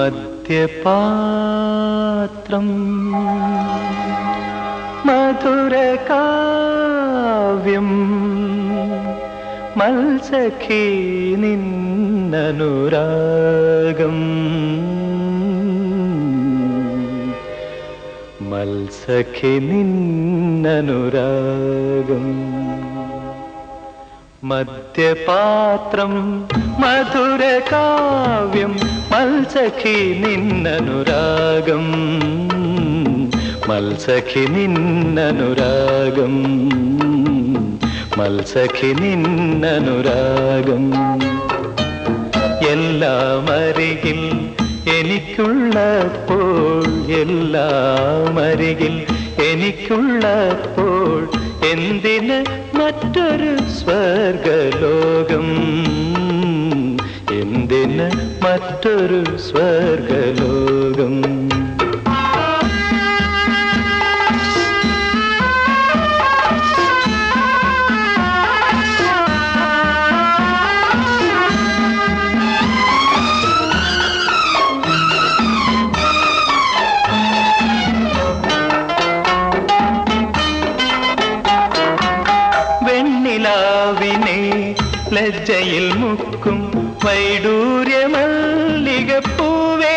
മദ്യപാത്രം മധുരകാവ്യം. മത്സഖി നിന്നനുരാഗം. മത്സഖി നിന്നനുരാഗം. മദ്യപാത്രം മധുരകാവ്യം മത്സഖി നിന്നനുരാഗം. മത്സഖി നിന്നനുരാഗം. മത്സഖി നിന്നനുരാഗം. എല്ലാം അരികിൽ എനിക്കുള്ളപ്പോൾ എല്ലാം അരികിൽ എനിക്കുള്ളപ്പോൾ എന്തിന് മറ്റൊരു സ്വർഗലോകം? എന്തിന് മറ്റൊരു സ്വർഗലോകം ലജ്ജയിൽ മുക്കും വൈഡൂര്യമല്ലികപ്പൂവേ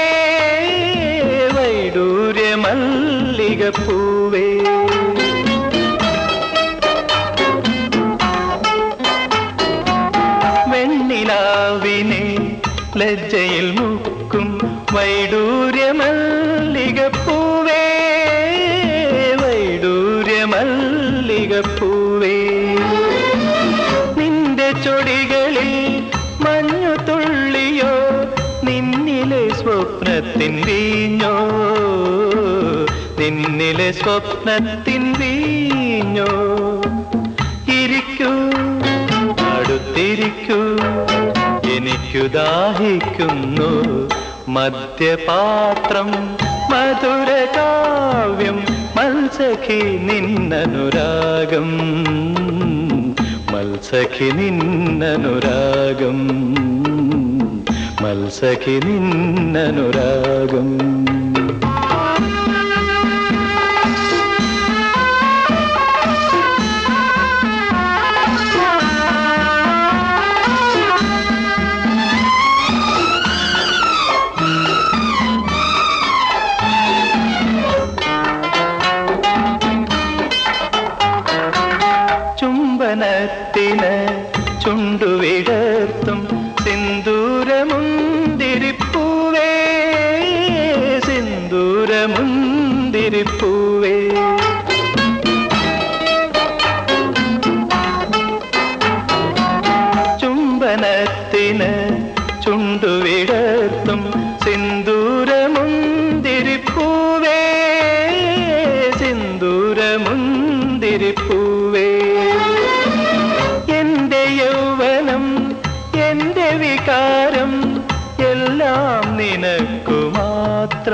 വൈഡൂര്യമല്ലികപ്പൂവേ. വെണ്ണിലാവിനെ ലജ്ജയിൽ മുക്കും വൈഡൂര്യ വൈഡൂര്യമല്ലികപ്പൂവേ വൈഡൂര്യമല്ലികപ്പൂവേ. നിന്റെ സ്വപ്നത്തിൻ വീഞ്ഞോ? നിന്നിലെ സ്വപ്നത്തിൻ വീഞ്ഞോ? ഇരിക്കൂ അടുത്തിരിക്കൂ എനിക്കു ദാഹിക്കുന്നു. മദ്യപാത്രം മധുരകാവ്യം മത്സഖി നിന്നനുരാഗം. മത്സഖി നിന്നനുരാഗം. മത്സഖി നിന്നനുരാഗം ചുംബനത്തിന് ചുണ്ടുവിടർത്തും സിന്ദൂരമുന്തിരിപ്പൂവേ സിന്ദൂരമുന്തിരിപ്പൂവേ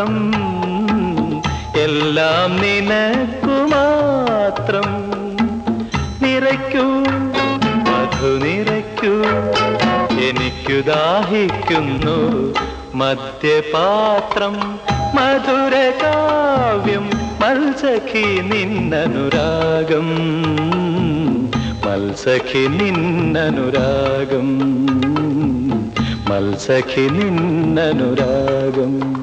മാത്രം എല്ലാം നിനക്കു മാത്രം നിറയ്ക്കൂ മധു നിറയ്ക്കൂ എനിക്കു ദാഹിക്കുന്നു മദ്യപാത്രം. മധുര കാവ്യം മത്സഖി നിന്നനുരാഗം. മത്സഖി നിന്നനുരാഗം. മത്സഖി നിന്നനുരാഗം.